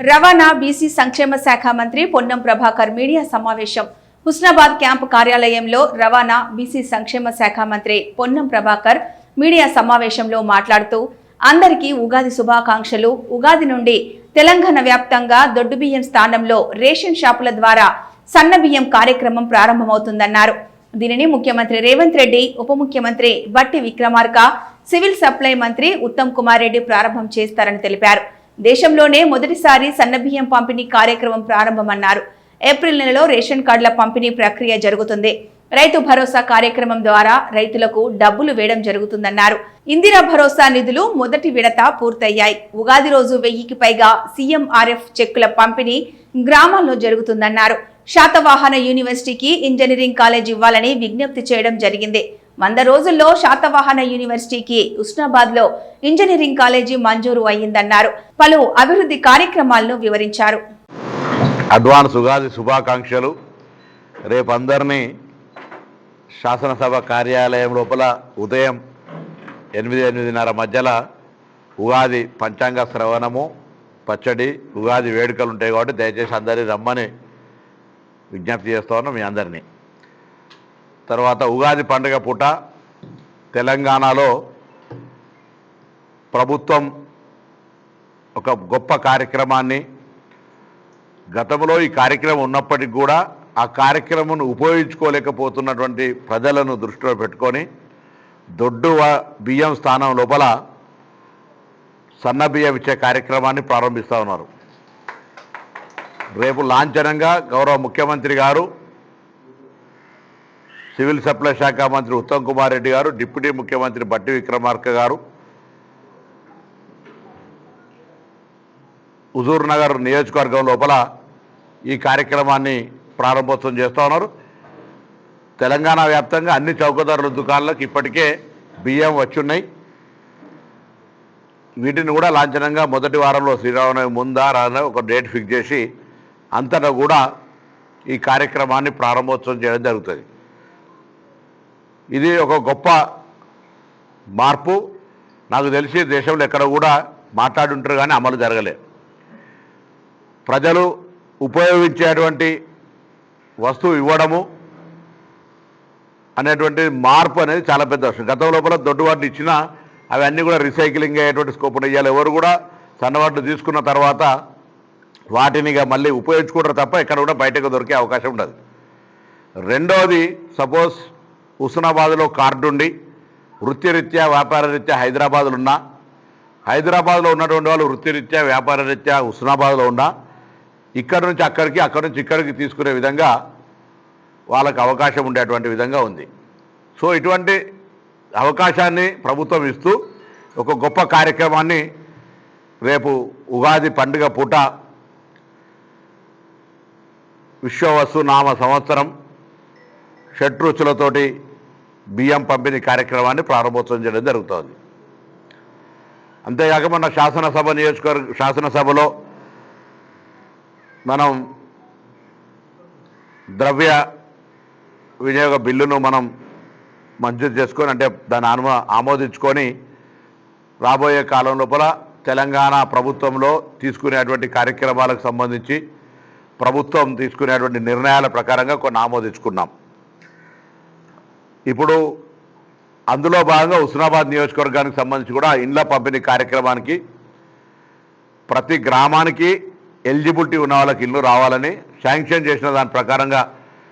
రవాణా బీసీ సంక్షేమ శాఖ మంత్రి పొన్నం ప్రభాకర్ మీడియా సమావేశం. హుస్నాబాద్ క్యాంపు కార్యాలయంలో రవాణా బీసీ సంక్షేమ శాఖ మంత్రి పొన్నం ప్రభాకర్ మీడియా సమావేశంలో మాట్లాడుతూ అందరికీ ఉగాది శుభాకాంక్షలు. ఉగాది నుండి తెలంగాణ వ్యాప్తంగా దొడ్డుబియ్యం స్థానంలో రేషన్ షాపుల ద్వారా సన్నబియ్యం కార్యక్రమం ప్రారంభమవుతుందన్నారు. దీనిని ముఖ్యమంత్రి రేవంత్ రెడ్డి ఉప ముఖ్యమంత్రి బట్టి విక్రమార్క సివిల్ సప్లై మంత్రి ఉత్తమ్ కుమార్ రెడ్డి ప్రారంభం చేస్తారని తెలిపారు. దేశంలోనే మొదటిసారి సన్నబియ్యం పంపిణీ కార్యక్రమం ప్రారంభమన్నారు. ఏప్రిల్ నెలలో రేషన్ కార్డుల పంపిణీ ప్రక్రియ జరుగుతుంది. రైతు భరోసా కార్యక్రమం ద్వారా రైతులకు డబ్బులు వేయడం జరుగుతుందన్నారు. ఇందిరా భరోసా నిధులు మొదటి విడత పూర్తయ్యాయి. ఉగాది రోజు వెయ్యికి పైగా సీఎంఆర్ఎఫ్ చెక్కుల పంపిణీ గ్రామాల్లో జరుగుతుందన్నారు. శాతవాహన యూనివర్సిటీకి ఇంజనీరింగ్ కాలేజ్ ఇవ్వాలని విజ్ఞప్తి చేయడం జరిగింది. వంద రోజుల్లో శాతవాహన యూనివర్సిటీకి ఉస్నాబాద్లో ఇంజనీరింగ్ కాలేజీ మంజూరు అయ్యిందన్నారు. పలు అభివృద్ధి కార్యక్రమాలను వివరించారు. అడ్వాన్స్ ఉగాది శుభాకాంక్షలు. రేపు అందరినీ శాసనసభ కార్యాలయం లోపల ఉదయం ఎనిమిది ఎనిమిదిన్నర మధ్యలో ఉగాది పంచాంగ శ్రవణము పచ్చడి ఉగాది వేడుకలు ఉంటాయి కాబట్టి దయచేసి అందరినీ రమ్మని విజ్ఞప్తి చేస్తా ఉన్నాం మీ అందరినీ. తర్వాత ఉగాది పండుగ పూట తెలంగాణలో ప్రభుత్వం ఒక గొప్ప కార్యక్రమాన్ని గతంలో ఈ కార్యక్రమం ఉన్నప్పటికీ కూడా ఆ కార్యక్రమం ఉపయోగించుకోలేకపోతున్నటువంటి ప్రజలను దృష్టిలో పెట్టుకొని దొడ్డు వ- బియ్యం స్థానం లోపల సన్న బియ్యం ఇచ్చే కార్యక్రమాన్ని ప్రారంభిస్తూ ఉన్నారు. రేపు లాంఛనంగా గౌరవ ముఖ్యమంత్రి గారు సివిల్ సప్లై శాఖ మంత్రి ఉత్తమ్ కుమార్ రెడ్డి గారు డిప్యూటీ ముఖ్యమంత్రి బట్టి విక్రమార్క గారు హుజూర్ నగర్ నియోజకవర్గం లోపల ఈ కార్యక్రమాన్ని ప్రారంభోత్సవం చేస్తూ ఉన్నారు. తెలంగాణ వ్యాప్తంగా అన్ని చౌకధరల దుకాణాలకు ఇప్పటికే బియ్యం వచ్చున్నాయి. వీటిని కూడా లాంఛనంగా మొదటి వారంలో శ్రీరామనవమి ముందా రానా ఒక డేట్ ఫిక్స్ చేసి అంతటా కూడా ఈ కార్యక్రమాన్ని ప్రారంభోత్సవం చేయడం జరుగుతుంది. ఇది ఒక గొప్ప మార్పు. నాకు తెలిసి దేశంలో ఎక్కడ కూడా మాట్లాడుంటారు కానీ అమలు జరగలేదు ప్రజలు ఉపయోగించేటువంటి వస్తువు ఇవ్వడము అనేటువంటి మార్పు అనేది చాలా పెద్ద విషయం. గత లోపల దొడ్డువాటిని ఇచ్చినా అవన్నీ కూడా రీసైక్లింగ్ అయ్యేటువంటి స్కోప్ ఇవ్వాలి ఎవరు కూడా సన్నవాట్లు తీసుకున్న తర్వాత వాటిని మళ్ళీ ఉపయోగించుకుంటారు తప్ప ఎక్కడ కూడా బయటకు దొరికే అవకాశం ఉండదు. రెండవది సపోజ్ హుస్నాబాద్లో కార్డు ఉండి వృత్తిరీత్యా వ్యాపార రీత్యా హైదరాబాద్లో ఉన్నా హైదరాబాద్లో ఉన్నటువంటి వాళ్ళు వృత్తిరీత్యా వ్యాపార రీత్యా హుస్నాబాద్లో ఉన్నా ఇక్కడ నుంచి అక్కడికి అక్కడి నుంచి ఇక్కడికి తీసుకునే విధంగా వాళ్ళకు అవకాశం ఉండేటువంటి విధంగా ఉంది. సో ఇటువంటి అవకాశాన్ని ప్రభుత్వం ఇస్తూ ఒక గొప్ప కార్యక్రమాన్ని రేపు ఉగాది పండుగ పూట విశ్వవసు నామ సంవత్సరం షట్రుచులతోటి బియ్యం పంపిణీ కార్యక్రమాన్ని ప్రారంభోత్సవం చేయడం జరుగుతోంది. అంతేకాక మన శాసనసభ నియోజకవర్గ శాసనసభలో మనం ద్రవ్య వినియోగ బిల్లును మనం మంజూరు చేసుకొని అంటే దాన్ని ఆమో ఆమోదించుకొని రాబోయే కాలం లోపల తెలంగాణ ప్రభుత్వంలో తీసుకునేటువంటి కార్యక్రమాలకు సంబంధించి ప్రభుత్వం తీసుకునేటువంటి నిర్ణయాల ప్రకారంగా కొన్ని ఆమోదించుకున్నాం. ఇప్పుడు అందులో భాగంగా హుస్నాబాద్ నియోజకవర్గానికి సంబంధించి కూడా ఇండ్ల పంపిణీ కార్యక్రమానికి ప్రతి గ్రామానికి ఎలిజిబిలిటీ ఉన్న వాళ్ళకి ఇల్లు రావాలని శాంక్షన్ చేసిన దాని ప్రకారంగా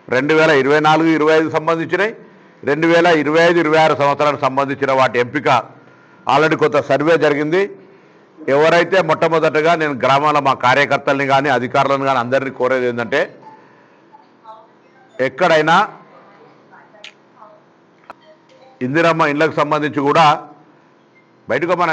రెండు వేల ఇరవై నాలుగు ఇరవై ఐదు సంబంధించినవి రెండు వేల ఇరవై ఐదు ఇరవై ఆరు సంవత్సరానికి సంబంధించిన వాటి ఎంపిక ఆల్రెడీ కొంత సర్వే జరిగింది. ఎవరైతే మొట్టమొదటగా నేను గ్రామాల మా కార్యకర్తల్ని కానీ అధికారులను కానీ అందరినీ కోరేది ఏంటంటే ఎక్కడైనా ఇందిరమ్మ ఇండ్లకు సంబంధించి కూడా బయటకు మన